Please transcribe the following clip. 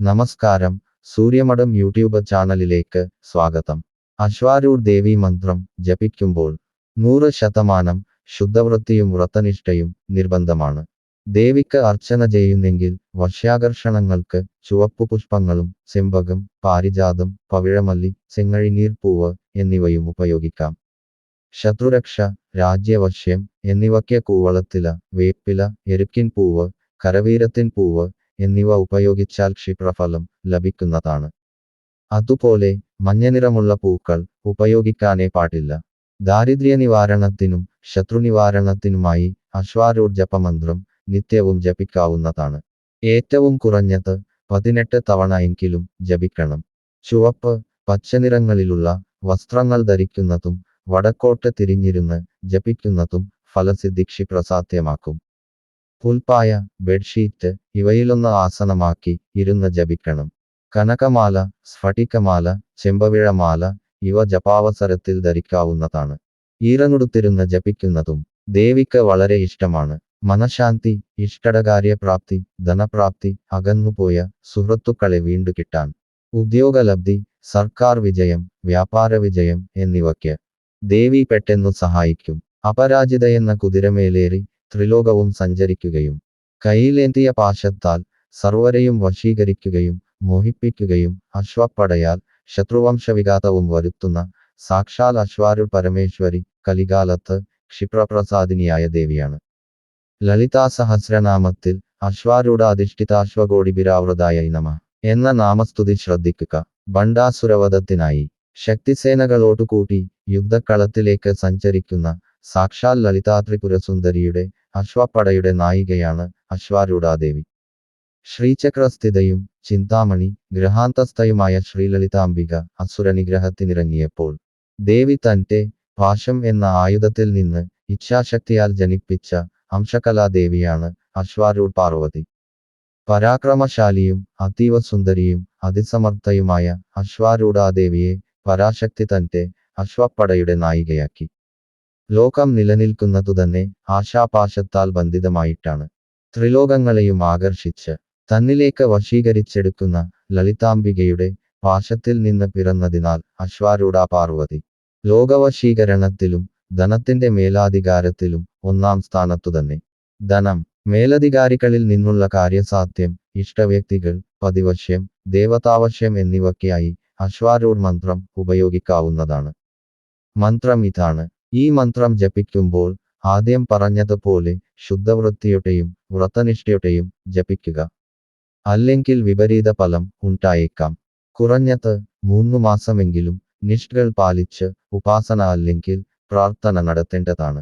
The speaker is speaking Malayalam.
നമസ്കാരം. സൂര്യമഠം യൂട്യൂബ് ചാനലിലേക്ക് സ്വാഗതം. അശ്വാരൂർ ദേവി മന്ത്രം ജപിക്കുമ്പോൾ നൂറ് ശതമാനം ശുദ്ധവൃത്തിയും വ്രതനിഷ്ഠയും നിർബന്ധമാണ്. ദേവിക്ക് അർച്ചന ചെയ്യുന്നെങ്കിൽ വർഷാകർഷണങ്ങൾക്ക് ചുവപ്പു പുഷ്പങ്ങളും ചെമ്പകം പാരിജാതം പവിഴമല്ലി ചെങ്ങഴിനീർ പൂവ് എന്നിവയും ഉപയോഗിക്കാം. ശത്രുരക്ഷ രാജ്യവശ്യം എന്നിവയ്ക്ക് കൂവളത്തില വേപ്പില എരുക്കിൻ പൂവ് കരവീരത്തിൻ പൂവ് എന്നിവ ഉപയോഗിച്ചാൽ ക്ഷിപ്രഫലം ലഭിക്കുന്നതാണ്. അതുപോലെ മഞ്ഞനിറമുള്ള പൂക്കൾ ഉപയോഗിക്കാനേ പാടില്ല. ദാരിദ്ര്യ നിവാരണത്തിനും ശത്രുനിവാരണത്തിനുമായി അശ്വാരൂർജപമന്ത്രം നിത്യവും ജപിക്കാവുന്നതാണ്. ഏറ്റവും കുറഞ്ഞത് പതിനെട്ട് തവണ എങ്കിലും ജപിക്കണം. ചുവപ്പ് പച്ചനിറങ്ങളിലുള്ള വസ്ത്രങ്ങൾ ധരിക്കുന്നതും വടക്കോട്ട് തിരിഞ്ഞിരുന്ന് ജപിക്കുന്നതും ഫലസിദ്ധിക്ഷി ക്ഷിപ്രസാധ്യമാക്കും. പുൽപ്പായ ബെഡ്ഷീറ്റ് ഇവയിലൊന്ന് ആസനമാക്കി ഇരുന്ന് ജപിക്കണം. കനകമാല സ്ഫടികമാല ചെമ്പവിഴമാല ഇവ ജപാവസരത്തിൽ ധരിക്കാവുന്നതാണ്. ഈറനുടുത്തിരുന്ന് ജപിക്കുന്നതും ദേവിക്ക് വളരെ ഇഷ്ടമാണ്. മനഃശാന്തി ഇഷ്ടടകാര്യപ്രാപ്തി ധനപ്രാപ്തി അകന്നുപോയ സുഹൃത്തുക്കളെ വീണ്ടു കിട്ടാൻ. ഉദ്യോഗലബ്ധി സർക്കാർ വിജയം വ്യാപാര വിജയം എന്നിവയ്ക്ക് ദേവി പെട്ടെന്നു സഹായിക്കും. അപരാജിതയെന്ന കുതിരമേലേറി ത്രിലോകവും സഞ്ചരിക്കുകയും കയ്യിലേന്തിയ പാശത്താൽ സർവരെയും വശീകരിക്കുകയും മോഹിപ്പിക്കുകയും അശ്വപ്പടയാൽ ശത്രുവംശവിഘാതവും വരുത്തുന്ന സാക്ഷാൽ അശ്വാരു പരമേശ്വരി കലികാലത്ത് ക്ഷിപ്രപ്രസാദിനിയായ ദേവിയാണ്. ലളിതാ സഹസ്രനാമത്തിൽ അശ്വാരൂഢ അധിഷ്ഠിത അശ്വകോടിപിരാവൃതായ നമ എന്ന നാമസ്തുതി ശ്രദ്ധിക്കുക. ബണ്ടാസുരവധത്തിനായി ശക്തിസേനകളോടുകൂടി യുദ്ധക്കളത്തിലേക്ക് സഞ്ചരിക്കുന്ന സാക്ഷാൽ ലളിതാത്രിപുരസുന്ദരിയുടെ അശ്വപ്പടയുടെ നായികയാണ് അശ്വാരൂഢാദേവി. ശ്രീചക്രസ്ഥിതയും ചിന്താമണി ഗ്രഹാന്തസ്ഥയുമായ ശ്രീലളിതാംബിക അസുരനിഗ്രഹത്തിനിറങ്ങിയപ്പോൾ ദേവി തന്റെ പാശം എന്ന ആയുധത്തിൽ നിന്ന് ഇച്ഛാശക്തിയാൽ ജനിപ്പിച്ച അംശകലാദേവിയാണ് അശ്വാരൂഢ് പാർവതി പരാക്രമശാലിയും അതീവ സുന്ദരിയും അതിസമർത്ഥയുമായ അശ്വാരൂഢാദേവിയെ പരാശക്തി തന്റെ അശ്വപ്പടയുടെ നായികയാക്കി. ലോകം നിലനിൽക്കുന്നതുതന്നെ ആശാപാശത്താൽ ബന്ധിതമായിട്ടാണ്. ത്രിലോകങ്ങളെയും ആകർഷിച്ച് തന്നിലേക്ക് വശീകരിച്ചെടുക്കുന്ന ലളിതാംബികയുടെ പാശത്തിൽ നിന്ന് പിറന്നതിനാൽ അശ്വാരൂഢ പാർവതി. ലോകവശീകരണത്തിലും ധനത്തിന്റെ മേലാധികാരത്തിലും ഒന്നാം സ്ഥാനത്തു തന്നെ ധനം മേലധികാരികളിൽ നിന്നുള്ള കാര്യസാധ്യം ഇഷ്ടവ്യക്തികൾ പതിവശ്യം ദേവതാവശ്യം എന്നിവയ്ക്കായി അശ്വാരൂഢ് മന്ത്രം ഉപയോഗിക്കാവുന്നതാണ്. മന്ത്രം ഇതാണ്. ഈ മന്ത്രം ജപിക്കുമ്പോൾ ആദ്യം പറഞ്ഞതുപോലെ ശുദ്ധവൃത്തിയുടെയും വ്രതനിഷ്ഠയുടെയും ജപിക്കുക. അല്ലെങ്കിൽ വിപരീത ഫലം ഉണ്ടായേക്കാം. കുറഞ്ഞത് മൂന്നു മാസമെങ്കിലും നിഷ്ഠകൾ പാലിച്ച് ഉപാസന അല്ലെങ്കിൽ പ്രാർത്ഥന നടത്തേണ്ടതാണ്.